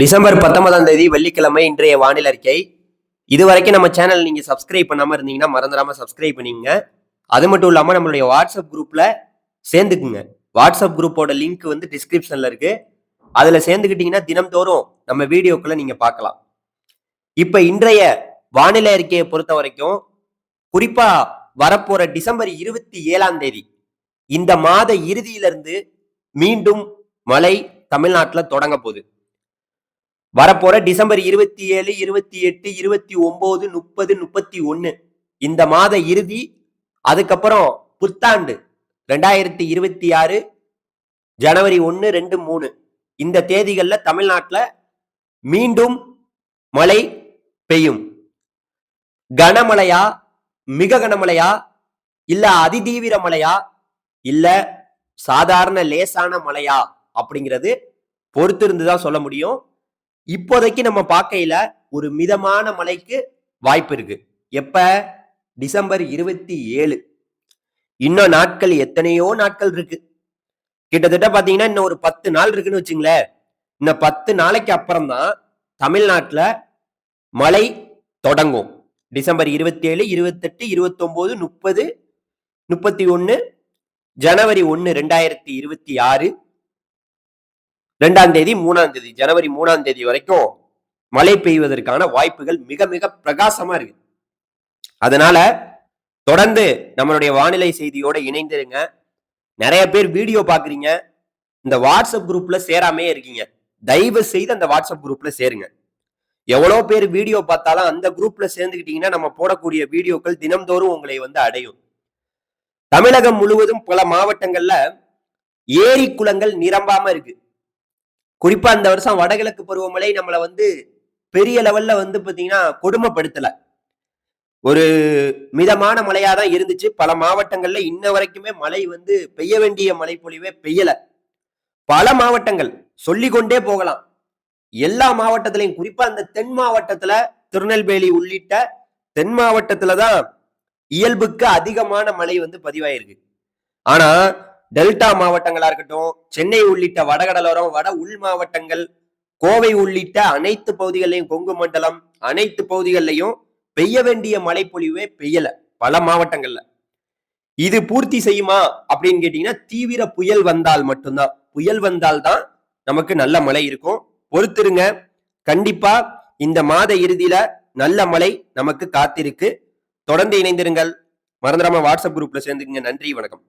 December பத்தொன்பதாம் தேதி வெள்ளிக்கிழமை இன்றைய வானிலை அறிக்கை. இது வரைக்கும் நம்ம சேனல் நீங்கள் சப்ஸ்கிரைப் பண்ணாமல் இருந்தீங்கன்னா மறந்துடாமல் சப்ஸ்கிரைப் பண்ணிங்க அது மட்டும் இல்லாமல் நம்மளுடைய வாட்ஸ்அப் குரூப்பில் சேர்ந்துக்குங்க. வாட்ஸ்அப் குரூப்போட லிங்க் வந்து டிஸ்கிரிப்ஷனில் இருக்குது அதில் சேர்ந்துக்கிட்டிங்கன்னா தினம்தோறும் நம்ம வீடியோக்குள்ளே நீங்கள் பார்க்கலாம். இப்போ இன்றைய வானிலை அறிக்கையை பொறுத்த வரைக்கும் குறிப்பாக வரப்போகிற டிசம்பர் இருபத்தி ஏழாம் தேதி இந்த மாத இறுதியிலிருந்து மீண்டும் மழை தமிழ்நாட்டில் தொடங்க போகுது. வரப்போற டிசம்பர் இருபத்தி ஏழு இருபத்தி எட்டு இருபத்தி ஒன்பது முப்பது முப்பத்தி ஒன்னு இந்த மாத இறுதி அதுக்கப்புறம் புத்தாண்டு ரெண்டாயிரத்தி இருபத்தி ஆறு ஜனவரி ஒன்று ரெண்டு மூணு. இந்த தேதிகளில் தமிழ்நாட்டில் மீண்டும் மழை பெய்யும். கனமழையா மிக கனமழையா இல்ல அதிதீவிர மழையா இல்ல சாதாரண லேசான மழையா அப்படிங்கிறது பொறுத்திருந்து தான் சொல்ல முடியும். இப்போதைக்கு நம்ம பார்க்கையில ஒரு மிதமான மழைக்கு வாய்ப்பு இருக்கு. எப்ப? டிசம்பர் இருபத்தி ஏழு. இன்னும் நாட்கள் எத்தனையோ நாட்கள் இருக்கு. கிட்டத்தட்ட பாத்தீங்கன்னா இன்னும் ஒரு பத்து நாள் இருக்குன்னு வச்சுங்களேன். இன்னும் பத்து நாளைக்கு அப்புறம் தான் தமிழ்நாட்டில் மழை தொடங்கும். டிசம்பர் இருபத்தி ஏழு இருபத்தெட்டு இருபத்தொம்போது முப்பது முப்பத்தி ஒன்று ஜனவரி ஒன்று ரெண்டாயிரத்தி இருபத்தி ஆறு ரெண்டாம் தேதி மூணாம் தேதி ஜனவரி மூணாம் தேதி வரைக்கும் மழை பெய்வதற்கான வாய்ப்புகள் மிக மிக பிரகாசமா இருக்கு. அதனால தொடர்ந்து நம்மளுடைய வானிலை செய்தியோட இணைந்திருங்க. நிறைய பேர் வீடியோ பாக்குறீங்க. இந்த வாட்ஸ்அப் குரூப்ல சேராமே இருக்கீங்க. தயவு செய்து அந்த வாட்ஸ்அப் குரூப்ல சேருங்க. எவ்வளோ பேர் வீடியோ பார்த்தாலும் அந்த குரூப்ல சேர்ந்துக்கிட்டீங்கன்னா நம்ம போடக்கூடிய வீடியோக்கள் தினம்தோறும் உங்களை வந்து அடையும். தமிழகம் முழுவதும் பல மாவட்டங்கள்ல ஏரி குளங்கள் நிரம்பாம இருக்கு. குறிப்பா இந்த வருஷம் வடகிழக்கு பருவமழை நம்மளை வந்து பெரிய லெவல்ல வந்து பாத்தீங்கன்னா கொடுமைப்படுத்தல. ஒரு மிதமான மழையா தான் இருந்துச்சு. பல மாவட்டங்கள்ல இன்ன வரைக்குமே மழை வந்து பெய்ய வேண்டிய மழை பொழிவே பெய்யல. பல மாவட்டங்கள் சொல்லிக்கொண்டே போகலாம். எல்லா மாவட்டத்திலையும் குறிப்பா இந்த தென் மாவட்டத்துல திருநெல்வேலி உள்ளிட்ட தென் மாவட்டத்துல தான் இயல்புக்கு அதிகமான மழை வந்து பதிவாயிருக்கு. ஆனா டெல்டா மாவட்டங்களா இருக்கட்டும் சென்னை உள்ளிட்ட வடகடலோரம் வட உள் மாவட்டங்கள் கோவை உள்ளிட்ட அனைத்து பகுதிகளையும் கொங்கு மண்டலம் அனைத்து பகுதிகளிலையும் பெய்ய வேண்டிய மழை பொழிவே பெய்யல பல மாவட்டங்கள்ல. இது பூர்த்தி செய்யுமா அப்படின்னு கேட்டீங்கன்னா தீவிர புயல் வந்தால் மட்டும்தான். புயல் வந்தால் தான் நமக்கு நல்ல மழை இருக்கும். பொறுத்திருங்க. கண்டிப்பா இந்த மாத இறுதியில நல்ல மழை நமக்கு காத்திருக்கு. தொடர்ந்து இணைந்திருங்கள். மறந்துடாம வாட்ஸ்அப் குரூப்ல சேர்ந்துக்குங்க. நன்றி வணக்கம்.